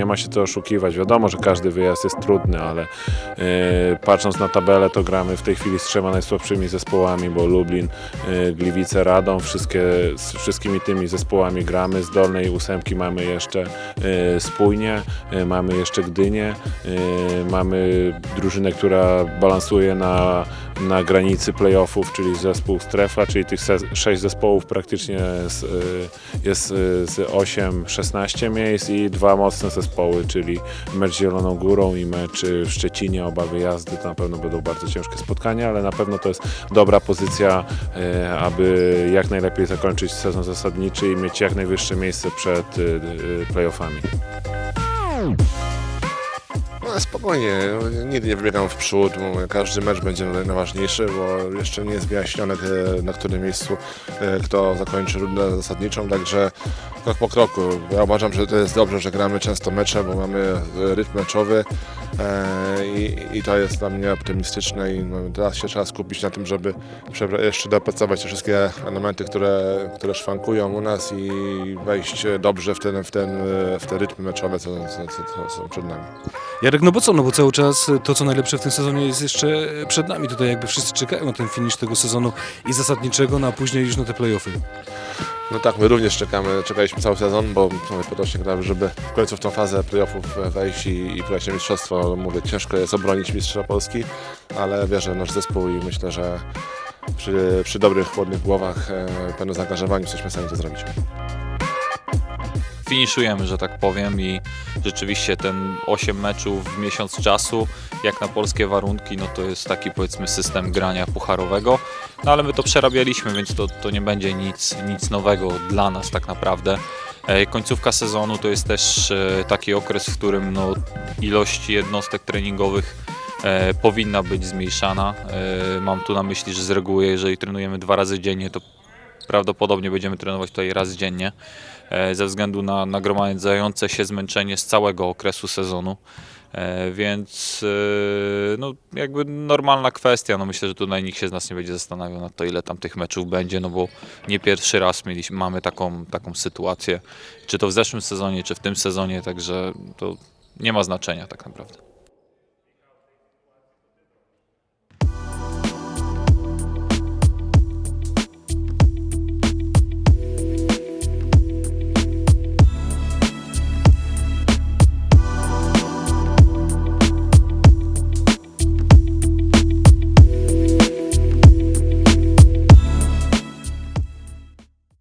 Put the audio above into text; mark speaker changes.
Speaker 1: nie ma się co oszukiwać. Wiadomo, że każdy wyjazd jest trudny, ale e, patrząc na tabelę, to gramy w tej chwili z trzema najsłabszymi zespołami, bo Lublin, e, Gliwice, Radom, wszystkie, z wszystkimi tymi zespołami gramy. Z dolnej ósemki mamy jeszcze e, Spójnie, mamy jeszcze Gdynię, mamy drużynę, która balansuje na, na granicy playoffów, czyli zespół Strefa, czyli tych sześć zespołów praktycznie z, e, jest e, z 8-16 miejsc i dwa mocne zespoły, czyli mecz z Zieloną Górą i mecz w Szczecinie, oba wyjazdy, to na pewno będą bardzo ciężkie spotkania, ale na pewno to jest dobra pozycja, e, aby jak najlepiej zakończyć sezon zasadniczy i mieć jak najwyższe miejsce przed playoffami.
Speaker 2: Spokojnie, nigdy nie wybiegam w przód, każdy mecz będzie najważniejszy, bo jeszcze nie jest wyjaśnione, e, na którym miejscu e, kto zakończy rundę zasadniczą, także krok po kroku. Ja uważam, że to jest dobrze, że gramy często mecze, bo mamy rytm meczowy i, i to jest dla mnie optymistyczne i no, teraz się trzeba skupić na tym, żeby jeszcze dopracować te wszystkie elementy, które, które szwankują u nas i wejść dobrze w ten, w ten, e, w te rytmy meczowe, co, co, co, są przed nami.
Speaker 3: Jarek, no bo co, no bo cały czas to, co najlepsze w tym sezonie jest jeszcze przed nami. Tutaj jakby wszyscy czekają na ten finisz tego sezonu i zasadniczego, no a później już na te playoffy.
Speaker 2: No tak, my również czekamy, czekaliśmy cały sezon, bo potocznie gramy, żeby w końcu w tą fazę playoffów wejść i, i pojechać na mistrzostwo. Mówię, ciężko jest obronić mistrza Polski, ale wierzę w nasz zespół i myślę, że przy, przy dobrych, chłodnych głowach, e, pełnym zaangażowaniu jesteśmy w stanie to zrobić.
Speaker 4: finiszujemy, że tak powiem i rzeczywiście ten 8 meczów w miesiąc czasu, jak na polskie warunki, no to jest taki powiedzmy system grania pucharowego, no ale my to przerabialiśmy, więc to, to nie będzie nic, nic nowego dla nas tak naprawdę. E, Końcówka sezonu to jest też e, taki okres, w którym no, ilość jednostek treningowych e, powinna być zmniejszana. Mam tu na myśli, że z reguły, jeżeli trenujemy dwa razy dziennie, to prawdopodobnie będziemy trenować tutaj raz dziennie e, ze względu na nagromadzające się zmęczenie z całego okresu sezonu. E, Więc e, no, jakby normalna kwestia. No myślę, że tutaj nikt się z nas nie będzie zastanawiał nad to, ile tam tych meczów będzie, no bo nie pierwszy raz mieliśmy, mamy taką, taką sytuację, czy to w zeszłym sezonie, czy w tym sezonie, także to nie ma znaczenia tak naprawdę.